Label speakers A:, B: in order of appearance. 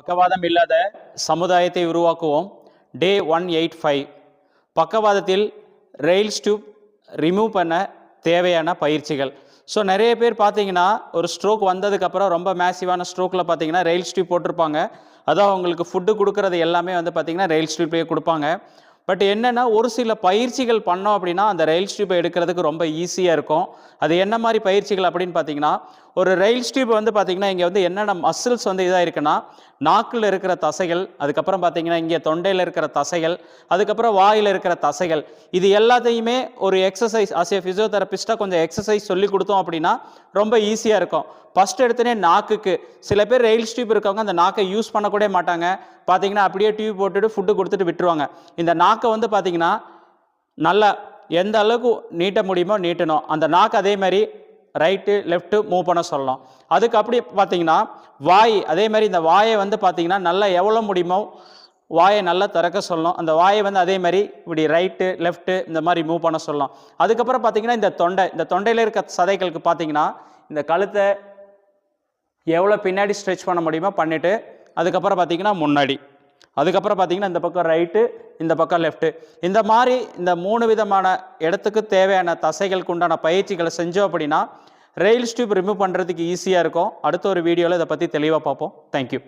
A: பக்கவாதம் இல்லாத சமுதாயத்தை உருவாக்குவோம். டே ஒன் எயிட் ஃபைவ் பக்கவாதத்தில் ரயில் ஸ்டூப் ரிமூவ் பண்ண தேவையான பயிற்சிகள். ஸோ நிறைய பேர் பார்த்தீங்கன்னா ஒரு ஸ்ட்ரோக் வந்ததுக்கப்புறம் ரொம்ப மேசிவான ஸ்ட்ரோக்கில் பார்த்தீங்கன்னா ரயில் ஸ்ட்ரீப் போட்டிருப்பாங்க. அதான் அவங்களுக்கு ஃபுட்டு கொடுக்குறது எல்லாமே வந்து பார்த்தீங்கன்னா ரெயில்ஸ் டியூப்லேயே கொடுப்பாங்க. பட் என்னென்னா ஒரு சில பயிற்சிகள் பண்ணோம் அப்படின்னா அந்த ரயில் ஸ்ட்ரீப்பை எடுக்கிறதுக்கு ரொம்ப ஈஸியாக இருக்கும். அது என்ன மாதிரி பயிற்சிகள் அப்படின்னு பார்த்தீங்கன்னா ஒரு ரயில் ஸ்ட்ரீப் வந்து பார்த்தீங்கன்னா இங்கே வந்து என்னென்ன மசில்ஸ் வந்து இதாக இருக்குன்னா நாக்கில் இருக்கிற தசைகள் அதுக்கப்புறம் பார்த்தீங்கன்னா இங்கே தொண்டையில் இருக்கிற தசைகள் அதுக்கப்புறம் வாயில் இருக்கிற தசைகள். இது எல்லாத்தையுமே ஒரு எக்ஸசைஸ் அஸ் ஏ ஃபிசியோதெரபிஸ்ட்டாக கொஞ்சம் எக்ஸசைஸ் சொல்லி கொடுத்தோம் அப்படின்னா ரொம்ப ஈஸியாக இருக்கும். ஃபஸ்ட் எடுத்தனே நாக்குக்கு. சில பேர் ரயில் ஸ்ட்ரீப் இருக்கவங்க அந்த நாக்கை யூஸ் பண்ணக்கூட மாட்டாங்க. பார்த்தீங்கன்னா அப்படியே டியூப் போட்டுட்டு ஃபுட்டு கொடுத்துட்டு விட்டுருவாங்க. இந்த நாக்கு நாக்கை வந்து பார்த்தீங்கன்னா நல்லா எந்த அளவுக்கு நீட்ட முடியுமோ நீட்டணும். அந்த நாக்கு அதே மாதிரி ரைட்டு லெஃப்ட்டு மூவ் பண்ண சொல்லலாம் அதுக்கு அப்படி பார்த்தீங்கன்னா வாய் அதே மாதிரி இந்த வாயை வந்து பார்த்தீங்கன்னா நல்லா எவ்வளோ முடியுமோ வாயை நல்லா திறக்க சொல்லணும். அந்த வாயை வந்து அதே மாதிரி இப்படி ரைட்டு லெஃப்ட்டு இந்த மாதிரி மூவ் பண்ண சொல்லலாம் அதுக்கப்புறம் பார்த்தீங்கன்னா இந்த தொண்டை இந்த தொண்டையில் இருக்க சதைகளுக்கு பார்த்தீங்கன்னா இந்த கழுத்தை எவ்வளோ பின்னாடி ஸ்ட்ரெச் பண்ண முடியுமோ பண்ணிவிட்டு அதுக்கப்புறம் பார்த்தீங்கன்னா முன்னாடி. அதுக்கப்புறம் பார்த்தீங்கன்னா இந்த பக்கம் ரைட்டு இந்த பக்கம் லெஃப்ட்டு இந்த மாதிரி இந்த மூணு விதமான இடத்துக்கு தேவையான தசைகளுக்கு உண்டான பயிற்சிகளை செஞ்சோம் அப்படின்னா ரெயில் ஸ்டியூப் ரிமூவ் பண்ணுறதுக்கு ஈஸியாக இருக்கும். அடுத்த ஒரு வீடியோவில் இதை பற்றி தெளிவாக பார்ப்போம். தேங்க்யூ